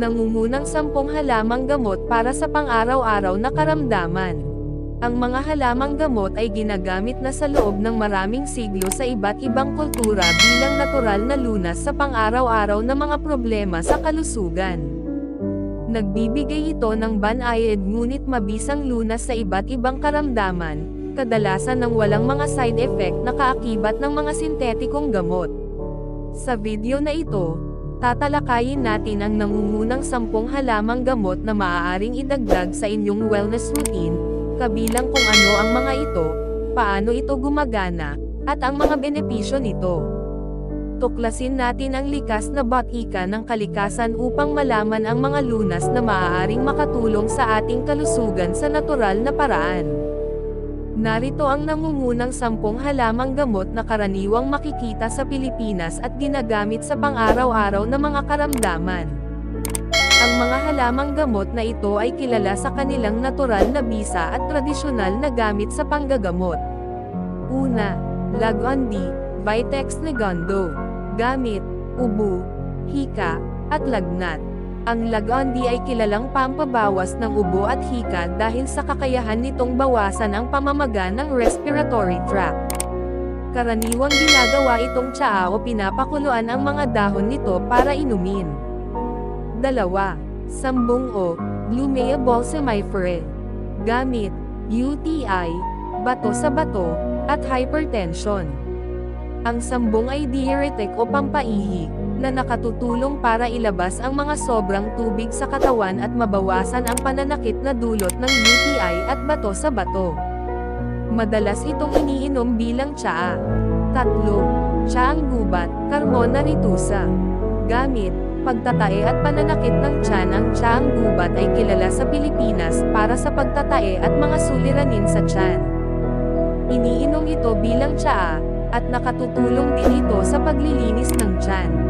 Nangungunang sampung halamang gamot para sa pang-araw-araw na karamdaman. Ang mga halamang gamot ay ginagamit na sa loob ng maraming siglo sa iba't ibang kultura bilang natural na lunas sa pang-araw-araw na mga problema sa kalusugan. Nagbibigay ito ng banayad ngunit mabisang lunas sa iba't ibang karamdaman, kadalasan ng walang mga side effect na kaakibat ng mga sintetikong gamot. Sa video na ito, tatalakayin natin ang nangungunang sampung halamang gamot na maaaring idagdag sa inyong wellness routine, kabilang kung ano ang mga ito, paano ito gumagana, at ang mga benepisyo nito. Tuklasin natin ang likas na batika ng kalikasan upang malaman ang mga lunas na maaaring makatulong sa ating kalusugan sa natural na paraan. Narito ang nangungunang sampung halamang gamot na karaniwang makikita sa Pilipinas at ginagamit sa pang-araw-araw na mga karamdaman. Ang mga halamang gamot na ito ay kilala sa kanilang natural na bisa at tradisyonal na gamit sa panggagamot. Una, Lagondi, Vitex Negondo. Gamit, ubo, hika, at lagnat. Ang Lagondi ay kilalang pampabawas ng ubo at hika dahil sa kakayahan nitong bawasan ang pamamaga ng respiratory tract. Karaniwang ginagawa itong tsaa o pinapakuluan ang mga dahon nito para inumin. Dalawa. Sambong o Glumea balsamiferae. Gamit, UTI, bato sa bato, at hypertension. Ang sambong ay diuretic o pampaihi, na nakatutulong para ilabas ang mga sobrang tubig sa katawan at mabawasan ang pananakit na dulot ng UTI at bato sa bato. Madalas itong iniinom bilang tsaa. Tatlo, tsaang gubat, Carmona ritusa. Gamit, pagtatae at pananakit ng tiyan ang tsaang gubat ay kilala sa Pilipinas para sa pagtatae at mga suliranin sa tiyan. Iniinom ito bilang tsaa, at nakatutulong din ito sa paglilinis ng tiyan.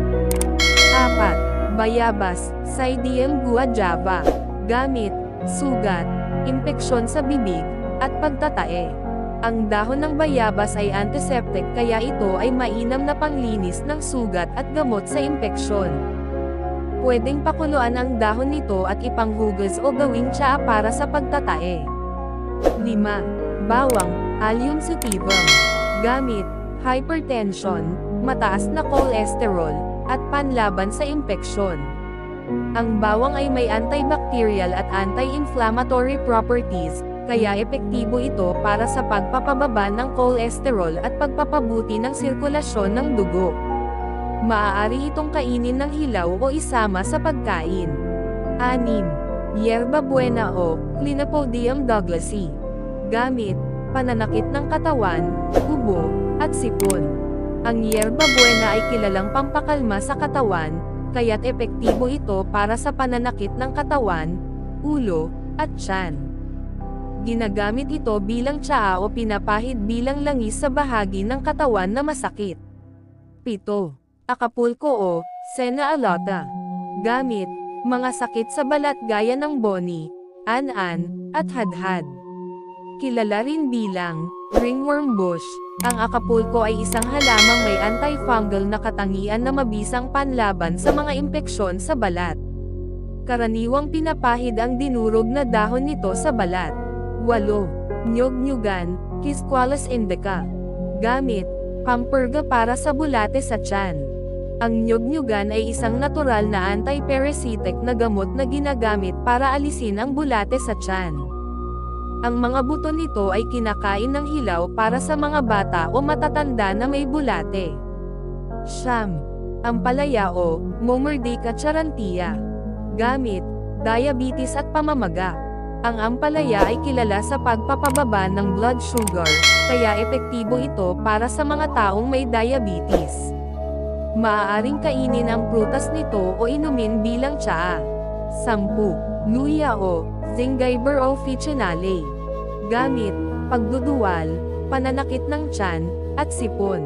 4. Bayabas, Cydium guajava. Gamit, sugat, impeksyon sa bibig, at pagtatae. Ang dahon ng bayabas ay antiseptic kaya ito ay mainam na panglinis ng sugat at gamot sa impeksyon. Pwedeng pakuluan ang dahon nito at ipanghugas o gawing tsaa para sa pagtatae. 5. Bawang, Allium sativum. Gamit, hypertension, mataas na cholesterol, at panlaban sa impeksyon. Ang bawang ay may antibacterial at anti-inflammatory properties, kaya epektibo ito para sa pagpapababa ng cholesterol at pagpapabuti ng sirkulasyon ng dugo. Maaari itong kainin ng hilaw o isama sa pagkain. 6. Yerba buena o Clinopodium douglasii. Gamit, pananakit ng katawan, ubo, at sipon. Ang yerba buena ay kilalang pampakalma sa katawan, kaya't epektibo ito para sa pananakit ng katawan, ulo, at tiyan. Ginagamit ito bilang tsaa o pinapahid bilang langis sa bahagi ng katawan na masakit. 7. Acapulco o Sena alata. Gamit, mga sakit sa balat gaya ng boni, an-an, at hadhad. Kilala rin bilang ringworm bush. Ang Acapulco ay isang halamang may antifungal na katangian na mabisang panlaban sa mga impeksyon sa balat. Karaniwang pinapahid ang dinurog na dahon nito sa balat. 8. Nyog-nyugan, Quisqualis indica. Gamit, pampurga para sa bulate sa tiyan. Ang nyog-nyugan ay isang natural na anti-parasitic na gamot na ginagamit para alisin ang bulate sa tiyan. Ang mga buto nito ay kinakain ng hilaw para sa mga bata o matatanda na may bulate. Siyam. Ampalaya o Momordica charantia. Gamit, diabetes at pamamaga. Ang ampalaya ay kilala sa pagpapababa ng blood sugar, kaya epektibo ito para sa mga taong may diabetes. Maaaring kainin ang prutas nito o inumin bilang tsaa. 10. Luya Zingiber officinale. Gamit, pagduduwal, pananakit ng tiyan, at sipon.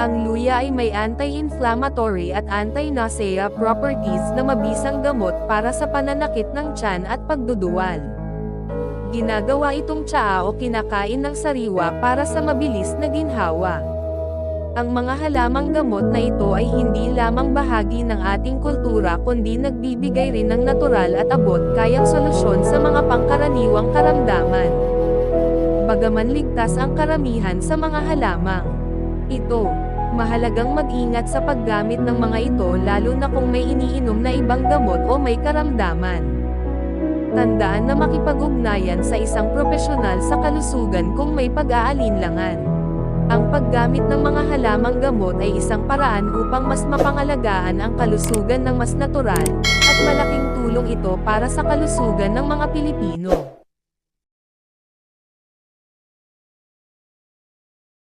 Ang luya ay may anti-inflammatory at anti-nausea properties na mabisang gamot para sa pananakit ng tiyan at pagduduwal. Ginagawa itong tsaa o kinakain ng sariwa para sa mabilis na ginhawa. Ang mga halamang gamot na ito ay hindi lamang bahagi ng ating kultura kundi nagbibigay rin ng natural at abot kayang solusyon sa mga pangkaraniwang karamdaman. Bagaman ligtas ang karamihan sa mga halamang ito, mahalagang mag-ingat sa paggamit ng mga ito lalo na kung may iniinom na ibang gamot o may karamdaman. Tandaan na makipag-ugnayan sa isang profesional sa kalusugan kung may pag-aalinlangan. Ang paggamit ng mga halamang gamot ay isang paraan upang mas mapangalagaan ang kalusugan ng mas natural, at malaking tulong ito para sa kalusugan ng mga Pilipino.